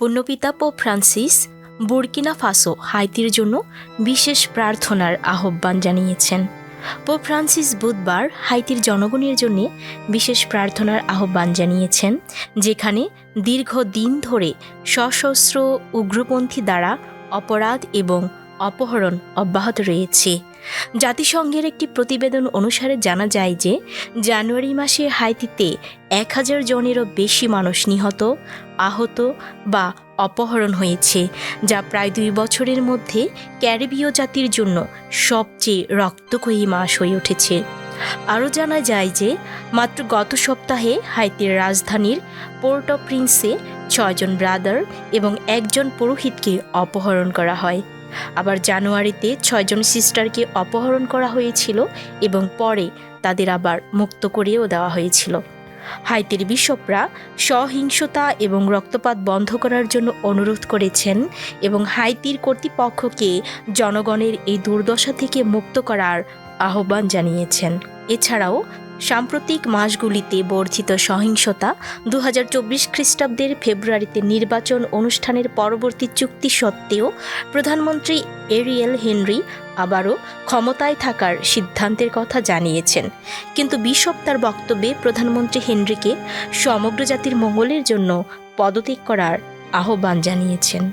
পুণ্যপিতা Pope Francis, Burkina Faso হাইতির জন্য বিশেষ প্রার্থনার আহ্বান জানিয়েছেন। পোপ ফ্রান্সিস বুধবার হাইতির জনগণের জন্য বিশেষ প্রার্থনার আহ্বান জানিয়েছেন, যেখানে দীর্ঘ দিন ধরে সশস্ত্র উগ্রপন্থী দ্বারা অপরাধ এবং অপহরণ অব্যাহত রয়েছে। জাতিসংঘের একটি প্রতিবেদন অনুসারে জানা যায় যে, জানুয়ারি মাসে হাইতিতে এক হাজার জনেরও বেশি মানুষ নিহত, আহত বা অপহরণ হয়েছে, যা প্রায় দুই বছরের মধ্যে ক্যারিবীয় জাতির জন্য সবচেয়ে রক্তক্ষয়ী মাস হয়ে উঠেছে। আরও জানা যায় যে, মাত্র গত সপ্তাহে হাইতির রাজধানীর পোর্ট অফ প্রিন্সে ছয়জন ব্রাদার এবং একজন পুরোহিতকে অপহরণ করা হয়। আবার জানুয়ারিতে ছয়জন সিস্টারকে অপহরণ করা হয়েছিল এবং পরে তাদের আবার মুক্ত করেও দেওয়া হয়েছিল। হাইতির বিশপরা সহিংসতা এবং রক্তপাত বন্ধ করার জন্য অনুরোধ করেছেন এবং হাইতির কর্তৃপক্ষকে জনগণের এই দুর্দশা থেকে মুক্ত করার আহ্বান জানিয়েছেন। এছাড়াও সাম্প্রতিক মাসগুলিতে বর্ধিত সহিংসতা দু হাজার চব্বিশ খ্রিস্টাব্দের ফেব্রুয়ারিতে নির্বাচন অনুষ্ঠানের পরবর্তী চুক্তি সত্ত্বেও প্রধানমন্ত্রী এরিয়েল হেনরি আবারও ক্ষমতায় থাকার সিদ্ধান্তের কথা জানিয়েছেন। কিন্তু বিশপ তার বক্তব্যে প্রধানমন্ত্রী হেনরিকে সমগ্র জাতির মঙ্গলের জন্য পদত্যাগ করার আহ্বান জানিয়েছেন।